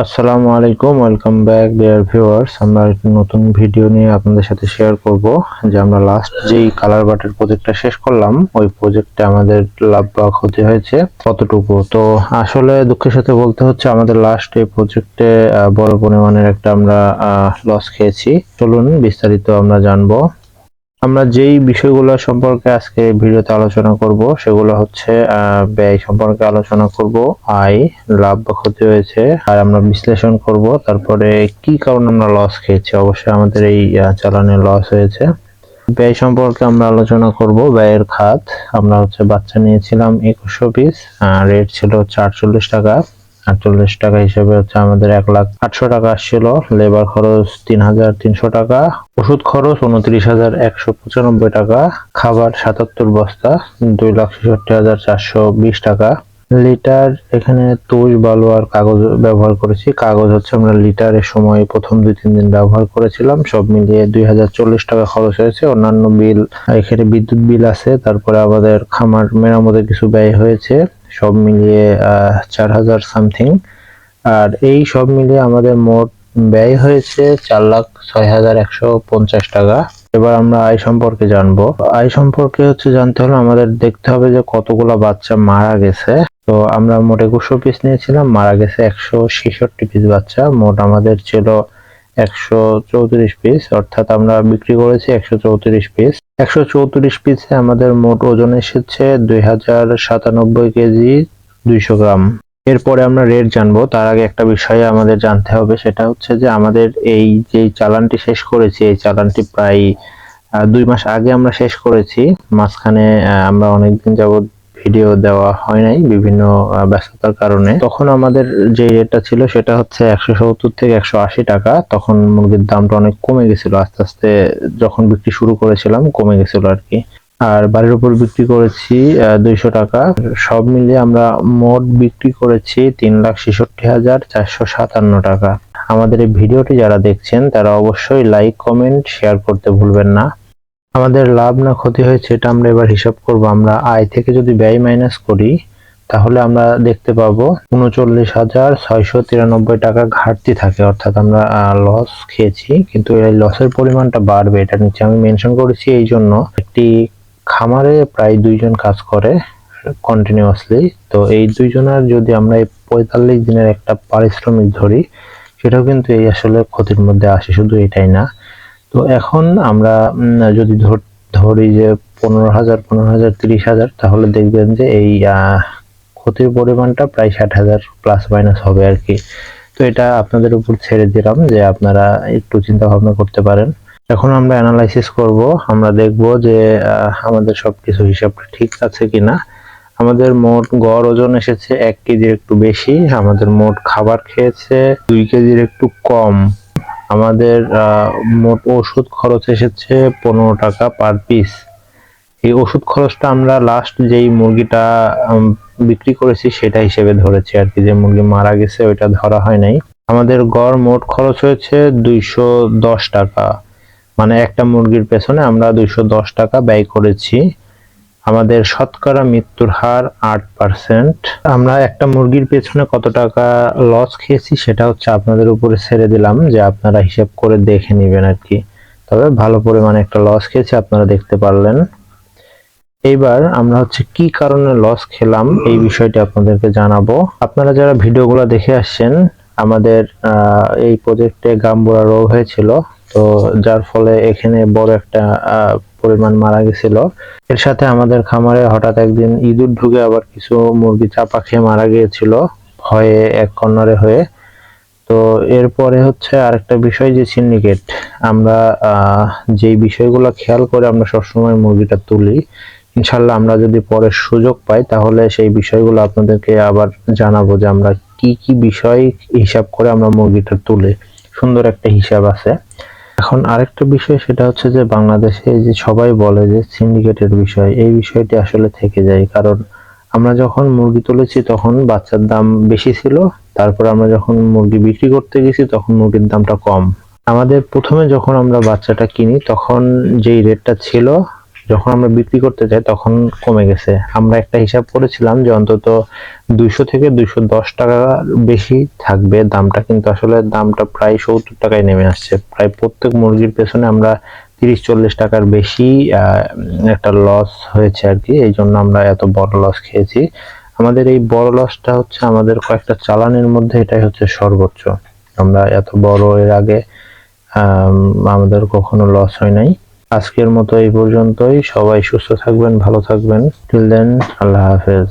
আসসালামু আলাইকুম, welcome back dear viewers. আমরা একটি নতুন ভিডিও নিয়ে আপনাদের সাথে শেয়ার করব, যে আমরা লাস্ট যেই কালার বাটের প্রজেক্টটা শেষ করলাম, ওই প্রজেক্টে আমাদের লাভ বা ক্ষতি হয়েছে কতটুকু? তো আসলে দুঃখের সাথে বলতে হচ্ছে, আমাদের লাস্ট এই প্রজেক্টে বড় পরিমাণের একটা আমরা লস খেয়েছি। চলুন বিস্তারিত আমরা জানব। আমরা যেই বিষয়গুলো সম্পর্কে আজকে ভিডিওতে আলোচনা করব, সেগুলো হচ্ছে ব্যয় সম্পর্কে আলোচনা করব, আয়, লাভ বা ক্ষতি হয়েছে, আর আমরা বিশ্লেষণ করব, তারপরে কি কারণে আমরা লস খেয়েছি, অবশ্যই আমাদের এই চালানে লস হয়েছে। ব্যয় সম্পর্কে আমরা আলোচনা করব, ব্যয়ের খাত। আমরা হচ্ছে বাচ্চা নিয়েছিলাম একুশশো পিস রেট ছিল চারচল্লিশ টাকা। আটচল্লিশ টাকা হিসেবে হচ্ছে আমাদের এক লাখ আটশো টাকা আসছিল। লেবার খরচ তিন হাজার তিনশো টাকা। ওষুধ খরচ উনত্রিশ হাজার একশো পঁচানব্বই টাকা। খাবার সাতাত্তর বস্তা, দুই লাখ ছেষট্টি হাজার চারশো বিশ টাকা। লিটার, এখানে তুষ, বালু আর কাগজ ব্যবহার করেছি। কাগজ হচ্ছে আমরা লিটারের সময় প্রথম দুই, তিন দিন ব্যবহার করেছিলাম। সব মিলিয়ে দুই হাজার চল্লিশ টাকা খরচ হয়েছে। অন্যান্য বিল, এখানে বিদ্যুৎ বিল আছে। তারপরে আমাদের খামার মেরামতের কিছু ব্যয় হয়েছে। সব মিলিয়ে চার হাজার সামথিং আর এই সব মিলিয়ে আমাদের মোট ব্যয় হয়েছে চার লাখ ছয় হাজার একশো পঞ্চাশ টাকা। এবার আমরা আয় সম্পর্কে জানব। আয় সম্পর্কে হচ্ছে জানতে হলে আমাদের দেখতে হবে যে কতগুলা বাচ্চা মারা গেছে। তো আমরা মোট একুশশো পিস নিয়েছিলাম, মারা গেছে একশো ছেষট্টি পিস বাচ্চা। মোট আমাদের ছিল একশো চৌত্রিশ পিস অর্থাৎ আমরা বিক্রি করেছি একশো চৌত্রিশ পিস একশো চৌত্রিশ পিসে আমাদের মোট ওজন এসেছে দুই হাজার সাতানব্বই কেজি দুইশো গ্রাম। এরপরে আমরা রেট জানব, তার আগে একটা বিষয় আমাদের জানতে হবে, সেটা হচ্ছে যে আমাদের এই যে চালানটি শেষ করেছি, এই চালানটি প্রায় দুই মাস আগে আমরা শেষ করেছি। মাঝখানে আমরা অনেকদিন যাবত ভিডিও দেওয়া হয় নাই বিভিন্ন ব্যস্ততার কারণে। তখন আমাদের যে রেটটা ছিল সেটা হচ্ছে একশো সত্তর থেকে একশো আশি টাকা। তখন মুরগির দামটা অনেক কমে গেছিল। আস্তে আস্তে যখন বিক্রি শুরু করেছিলাম, কমে গেছিল আর কি। আর বাড়ির উপর বিক্রি করেছি দুইশো টাকা। সব মিলিয়ে আমরা মোট বিক্রি করেছি তিন লাখ ছেষট্টি হাজার চারশো সাতান্ন টাকা। আমাদের এই ভিডিওটি যারা দেখছেন, তারা অবশ্যই লাইক কমেন্ট শেয়ার করতে ভুলবেন না। আমাদের লাভ না ক্ষতি হয়েছে, এটা আমরা এবার হিসাব করব। আমরা আয় থেকে যদি ব্যয় মাইনাস করি, তাহলে আমরা দেখতে পাবো উনচল্লিশ হাজার ছয়শো তিরানব্বই টাকা ঘাটতি থাকে। অর্থাৎ আমরা লস খেয়েছি, কিন্তু এই লসের পরিমাণটা বাড়বে। এটা নিচে আমি মেনশন করেছি এই জন্য। একটি খামারে প্রায় দুইজন কাজ করে কন্টিনিউয়াসলি তো এই দুইজনের যদি আমরা এই পঁয়তাল্লিশ দিনের একটা পারিশ্রমিক ধরি, সেটাও কিন্তু এই আসলে ক্ষতির মধ্যে আসে। শুধু এটাই না। তো এখন আমরা যদি ধরি যে পনেরো হাজার পনেরো হাজার, তিরিশ হাজার, তাহলে দেখবেন যে এই ক্ষতির পরিমাণটা প্রায় ষাট হাজার প্লাস মাইনাস হবে আর কি। তো এটা আপনাদের উপর ছেড়ে দিলাম যে আপনারা একটু চিন্তা ভাবনা করতে পারেন। এখন আমরা অ্যানালাইসিস করব, আমরা দেখব যে আমাদের সবকিছু হিসাবটা ঠিক আছে কিনা। আমাদের মোট গড় ওজন এসেছে এক কেজির একটু বেশি, আমাদের মোট খাবার খেয়েছে দুই কেজির একটু কম। আমাদের মোট ওষুধ খরচ এসেছে পনেরো টাকা পার পিস এই ওষুধ খরচটা আমরা লাস্ট যেই মুরগিটা বিক্রি করেছি সেটা হিসেবে ধরেছি আর কি। যে মুরগি মারা গেছে ওইটা ধরা হয় নাই। আমাদের গড় মোট খরচ হয়েছে দুইশো দশ টাকা। মানে একটা মুরগির পেছনে আমরা দুইশো দশ টাকা ব্যয় করেছি। আমাদের শতকরা মৃত্যুর হার আট পার্সেন্ট আমরা একটা মুরগির পেছনে কত টাকা লস খেয়েছি সেটা হচ্ছে আপনাদের উপরে ছেড়ে দিলাম, যে আপনারা হিসাব করে দেখে নেবেন আর কি। তবে ভালো পরিমাণে একটা লস খেয়েছি, আপনারা দেখতে পারলেন। এইবার আমরা হচ্ছে কি কারণে লস খেলাম এই বিষয়টি আপনাদেরকে জানাব। আপনারা যারা ভিডিওগুলো দেখে আসছেন, আমাদের এই প্রজেক্টে গাম্বুরা রোগ হয়েছিল তো যার ফলে এখানে বড় একটা পরিমাণ মারা গেছিল। এর সাথে আমাদের খামারে হঠাৎ একদিন ইঁদুর ঢুকে আবার কিছু মুরগি চাপা খেয়ে মারা গিয়েছিল, ভয়ে এক কর্নারে হয়ে। তো এরপরে হচ্ছে আরেকটা বিষয় যে সিন্ডিকেট আমরা যেই বিষয়গুলো খেয়াল করে আমরা সবসময় মুরগিটা তুলি, ইনশাল্লাহ আমরা যদি পরে সুযোগ পাই তাহলে সেই বিষয়গুলো আপনাদেরকে আবার জানাব যে আমরা কি কি বিষয় হিসাব করে আমরা মুরগিটা তুলি। সুন্দর একটা হিসাব আছে। এখন আরেকটা বিষয় সেটা হচ্ছে যে বাংলাদেশে যে সবাই বলে যে সিন্ডিকেটের বিষয়, এই বিষয়টি আসলে থেকে যায়। কারণ আমরা যখন মুরগি তুলেছি তখন বাচ্চার দাম বেশি ছিল, তারপর আমরা যখন মুরগি বিক্রি করতে গেছি তখন মুরগির দামটা কম। আমাদের প্রথমে যখন আমরা বাচ্চাটা কিনি তখন যেই রেটটা ছিল যখন আমরা বিক্রি করতে যাই তখন কমে গেছে। আমরা একটা হিসাব করেছিলাম যে অন্তত দুইশো থেকে দুইশো দশ টাকা বেশি থাকবে। দামটা কিন্তু আসলে দামটা প্রায় সত্তর টাকায় নেমে আসছে। প্রায় প্রত্যেক মুরগির পেছনে আমরা তিরিশ চল্লিশ টাকার বেশি একটা লস হয়েছে আর কি। এই জন্য আমরা এত বড় লস খেয়েছি। আমাদের এই বড় লসটা হচ্ছে আমাদের কয়েকটা চালানের মধ্যে এটাই হচ্ছে সর্বোচ্চ। আমরা এত বড় এর আগে আম, আমাদের কখনো লস হয় নাই। আজকের মতো এই পর্যন্তই। সবাই সুস্থ থাকবেন ভালো থাকবেন। টিল দেন আল্লাহ হাফেজ।